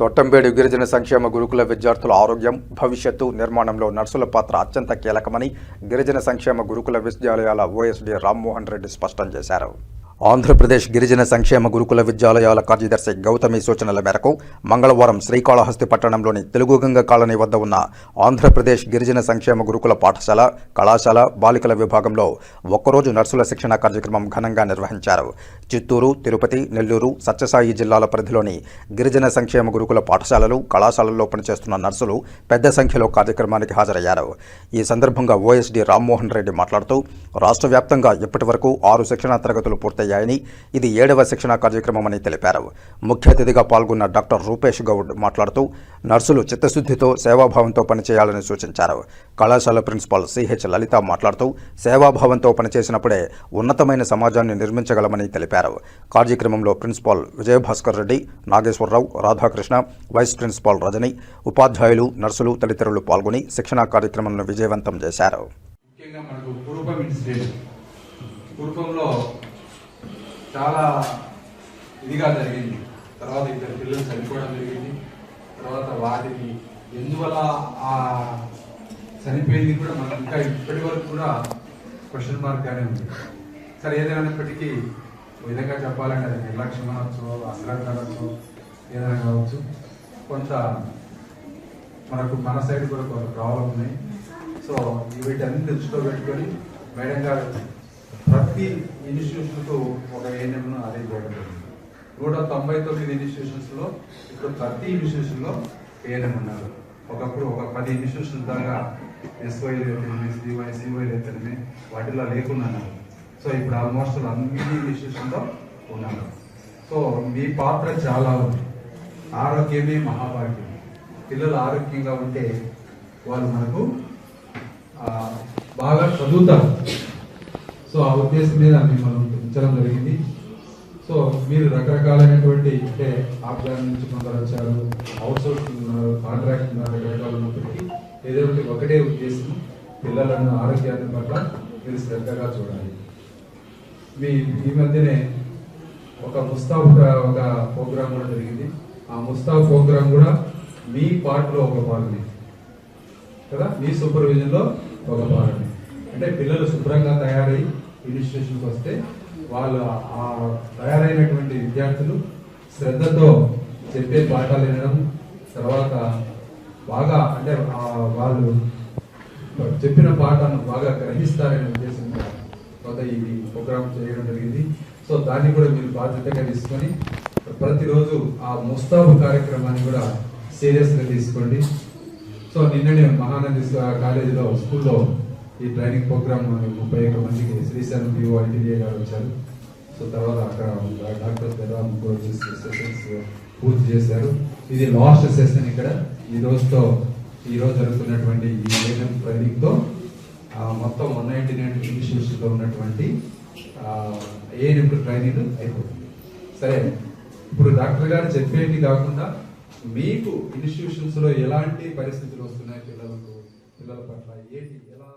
తొట్టంబేడు గిరిజన సంక్షేమ గురుకుల విద్యార్థుల ఆరోగ్యం భవిష్యత్తు నిర్మాణంలో నర్సుల పాత్ర అత్యంత కీలకమని గిరిజన సంక్షేమ గురుకుల విద్యాలయాల ఓఎస్డీ రామ్మోహన్ రెడ్డి స్పష్టం చేశారు. ఆంధ్రప్రదేశ్ గిరిజన సంక్షేమ గురుకుల విద్యాలయాల కార్యదర్శి గౌతమి సూచనల మేరకు మంగళవారం శ్రీకాళహస్తి పట్టణంలోని తెలుగుగంగ కాలనీ వద్ద ఉన్న ఆంధ్రప్రదేశ్ గిరిజన సంక్షేమ గురుకుల పాఠశాల కళాశాల బాలికల విభాగంలో ఒక్కరోజు నర్సుల శిక్షణ కార్యక్రమం ఘనంగా నిర్వహించారు. చిత్తూరు తిరుపతి నెల్లూరు సత్యసాయి జిల్లాల పరిధిలోని గిరిజన సంక్షేమ గురుకుల పాఠశాలలు కళాశాలల్లో పనిచేస్తున్న నర్సులు పెద్ద సంఖ్యలో కార్యక్రమానికి హాజరయ్యారు. ఈ సందర్భంగా ఓఎస్డీ రామ్మోహన్ రెడ్డి మాట్లాడుతూ రాష్ట్ర వ్యాప్తంగా ఇప్పటి వరకు ఆరు శిక్షణా తరగతులు పూర్తయ్యాయని ఇది ఏడవ శిక్షణా కార్యక్రమమని తెలిపారు. ముఖ్య అతిథిగా పాల్గొన్న డాక్టర్ రూపేష్ గౌడ్ మాట్లాడుతూ నర్సులు చిత్తశుద్ధితో సేవాభావంతో పనిచేయాలని సూచించారు. కళాశాల ప్రిన్సిపాల్ సిహెచ్ లలిత మాట్లాడుతూ సేవాభావంతో పనిచేసినప్పుడే ఉన్నతమైన సమాజాన్ని నిర్మించగలమని తెలిపారు. కార్యక్రమంలో principal Vijayabhaskar Reddy Nageswararao Radhakrishna vice principal Rajani ఉపాధ్యాయులు నర్సులు తదితరులు పాల్గొని శిక్షణా కార్యక్రమాలను విజయవంతం చేశారు. ముఖ్యంగా మనకు ఇన్సిడెంట్ పూర్వంలో చాలా ఇదిగా జరిగింది. తర్వాత ఇద్దరు పిల్లలు చనిపోవడం జరిగింది. తర్వాత వాటిని ఎందువల్ల ఆ చనిపోయింది కూడా మనం ఇంకా ఇప్పటి వరకు కూడా క్వశ్చన్ మార్క్గానే ఉంది. సరే ఏదైనప్పటికీ విధంగా చెప్పాలంటే అది నిర్లక్ష్యం అనొచ్చు అశ్రద్ధ అనొచ్చు ఏదైనా కావచ్చు. కొంత మనకు మన సైడ్ కూడా కొంత ప్రాబ్లం ఉన్నాయి. సో వీటన్ని దృష్టిలో పెట్టుకొని మేడం గారు ప్రతి ఇన్స్టిట్యూషన్కు ఒక ఏఎన్ఎంను అరేంజ్ చేయడం జరిగింది. నూట తొంభై తొమ్మిది ఇన్స్టిట్యూషన్స్లో ఇప్పుడు ప్రతి ఇన్స్టిట్యూషన్లో ఏఎన్ఎం ఉన్నారు. ఒకప్పుడు ఒక పది ఇన్స్టిట్యూషన్స్ దాకా ఎస్వై అయితేనేమి సివై సివై అయితేనేమి వాటిలో లేకుండా సో ఇప్పుడు ఆల్మోస్ట్ అన్ని ఇన్స్టిట్యూషన్లో ఉన్నారు. సో మీ పాత్ర చాలా ఉంది. ఆరోగ్యమే మహాభాగ్యం. పిల్లలు ఆరోగ్యంగా ఉంటే వాళ్ళు మనకు బాగా చదువుతారు. సో ఆ ఉద్దేశం మీద మిమ్మల్ని ఉంచడం జరిగింది. సో మీరు రకరకాలైనటువంటి అంటే ఆఫ్ఘన్ నుంచి కొందరు వచ్చారు అవుట్ సోర్సింగ్ ఉన్నారు కాంట్రాక్ట్ ఉన్నారు రకరకాల ఉన్నప్పటికీ ఏదో ఒకటి ఒకటే ఉద్దేశం పిల్లలను ఆరోగ్యాన్ని పట్ల మీరు శ్రద్ధగా చూడాలి. మీ ఈ మధ్యనే ఒక ముస్తాబ్ ఒక ప్రోగ్రామ్ కూడా జరిగింది. ఆ ముస్తాబ్ ప్రోగ్రామ్ కూడా మీ పార్ట్లో ఒక భాగమే కదా? మీ సూపర్విజన్లో ఒక భాగమే అంటే పిల్లలు శుభ్రంగా తయారై ఇన్స్టిట్యూషన్కి వస్తే వాళ్ళు ఆ తయారైనటువంటి విద్యార్థులు శ్రద్ధతో చెప్పే పాఠాలు వినడం తర్వాత బాగా అంటే వాళ్ళు చెప్పిన పాఠాలను బాగా గ్రహిస్తారనే ఉద్దేశంతో కొత్త ఈ ప్రోగ్రామ్ చేయడం జరిగింది. సో దాన్ని కూడా మీరు బాధ్యతగా తీసుకొని ప్రతిరోజు ఆ ముస్తాబు కార్యక్రమాన్ని కూడా సీరియస్గా తీసుకోండి. సో నిన్ననే మహానంది కాలేజీలో స్కూల్లో ఈ ట్రైనింగ్ ప్రోగ్రామ్ ముప్పై ఒక్క మందికి శ్రీశైలం పిఓ ఐటీడీఏ గారు వచ్చారు. సో తర్వాత అక్కడ డాక్టర్ దగ్గర ముగ్గురు సెషన్స్ పూర్తి చేశారు. ఇది లాస్ట్ సెషన్ ఇక్కడ. ఈ రోజుతో ఈ రోజు జరుగుతున్నటువంటి ఈ ఏఎం ట్రైనింగ్తో మొత్తం వన్ నైన్టీ నైన్ ఇన్స్టిట్యూషన్లో ఉన్నటువంటి ఏఎం ట్రైనింగ్ అయిపోతుంది. సరే ఇప్పుడు డాక్టర్ గారు చెప్పేది కాకుండా మీకు ఇన్స్టిట్యూషన్స్లో ఎలాంటి పరిస్థితులు వస్తున్నాయి పిల్లలకు పిల్లల పట్ల? ఏంటి ఎలా